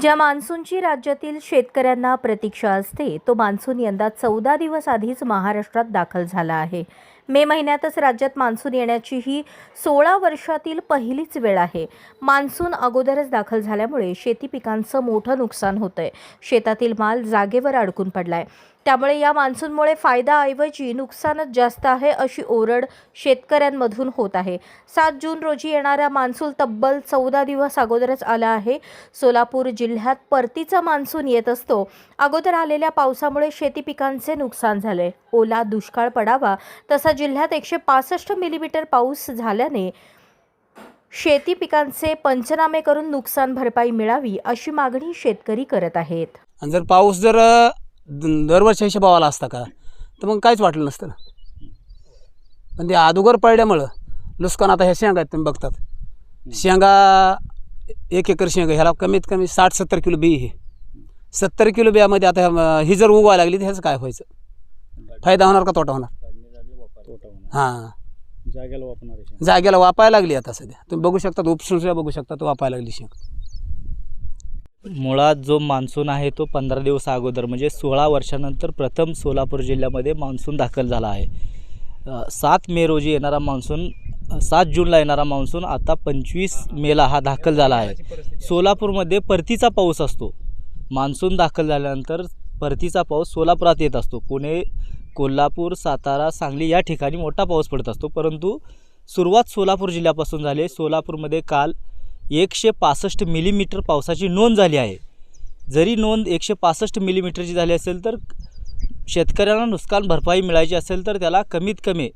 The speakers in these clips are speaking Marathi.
ज्या मान्सूनची राज्यातील शेतकऱ्यांना प्रतीक्षा असते तो मान्सून यंदा चौदा दिवस आधीच महाराष्ट्रात दाखल झाला आहे. मे महिन्यातच राज्यात मान्सून येण्याची ही सोळा वर्षातील पहिलीच वेळ आहे. मान्सून अगोदरच दाखल झाल्यामुळे शेती पिकांचं मोठं नुकसान होतंय. शेतातील माल जागेवर अडकून पडलाय. त्यामुळे या मान्सूनमुळे फायदाऐवजी नुकसानच जास्त आहे अशी ओरड शेतकऱ्यांमधून होत आहे. सात जून रोजी येणारा मान्सून तब्बल चौदा दिवस अगोदरच आला आहे. सोलापूर जिल्ह्यात परतीचा मान्सून येत असतो. अगोदर आलेल्या पावसामुळे शेती पिकांचे नुकसान झाले. ओला दुष्काळ पडावा तसा जिल्ह्यात एकशे पासष्ट मिलीमीटर पाऊस झाल्याने शेती पिकांचे पंचनामे करून नुकसान भरपाई मिळावी अशी मागणी शेतकरी करत आहेत. जर पाऊस जर द- दरवर्षी हिशोबावाला असता का? तर मग काहीच वाटलं नसतं ना. पण ते अगोदर पडल्यामुळं नुकसान आता ह्या शेंगा आहेत तुम्ही बघतात. शेंगा एक एकर शेंगा ह्याला कमीत कमी साठ सत्तर किलो बी हे सत्तर किलो बियामध्ये आता ही जर उगवायला लागली तर ह्याचं काय व्हायचं? फायदा होणार का तोटा होणार? तोटा होणार हां. जागेला वापरणार आहे शेण. जागेला वापायला लागली आता सध्या. तुम्ही बघू शकता उपसून सुद्धा बघू शकता तो वापायला लागली शेंग. मुळात जो मान्सून आहे तो पंधरा दिवस अगोदर म्हणजे सोळा वर्षानंतर प्रथम सोलापूर जिल्ह्यामध्ये मान्सून दाखल झाला आहे. सात मे रोजी येणारा मान्सून सात जूनला येणारा मान्सून आता पंचवीस मेला हा दाखल झाला आहे. सोलापूरमध्ये परतीचा पाऊस असतो. मान्सून दाखल झाल्यानंतर परतीचा पाऊस सोलापुरात येत असतो. पुणे कोल्हापूर सातारा सांगली या ठिकाणी मोठा पाऊस पडत असतो. परंतु सुरुवात सोलापूर जिल्ह्यापासून झाली सोलापूरमध्ये काल एकशे पासष्ट मिलीमीटर पावसाची नोंद झाली आहे. जरी नोंद एकशे पासष्ट मिलीमीटरची झाली असेल तर शेतकऱ्यांना नुकसान भरपाई मिळायची असेल तर त्याला कमीत कमी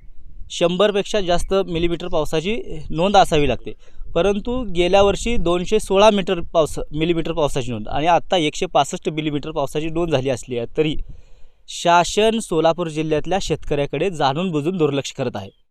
शंभरपेक्षा जास्त मिलीमीटर पावसाची नोंद असावी लागते. परंतु गेल्या वर्षी दोनशे सोळा मीटर पावस मिलीमीटर पावसाची नोंद आणि आत्ता एकशे पासष्ट मिलीमीटर पावसाची नोंद झाली असली आहे तरी शासन सोलापूर जिल्ह्यातल्या शेतकऱ्याकडे जाणून बुजून दुर्लक्ष करत आहे.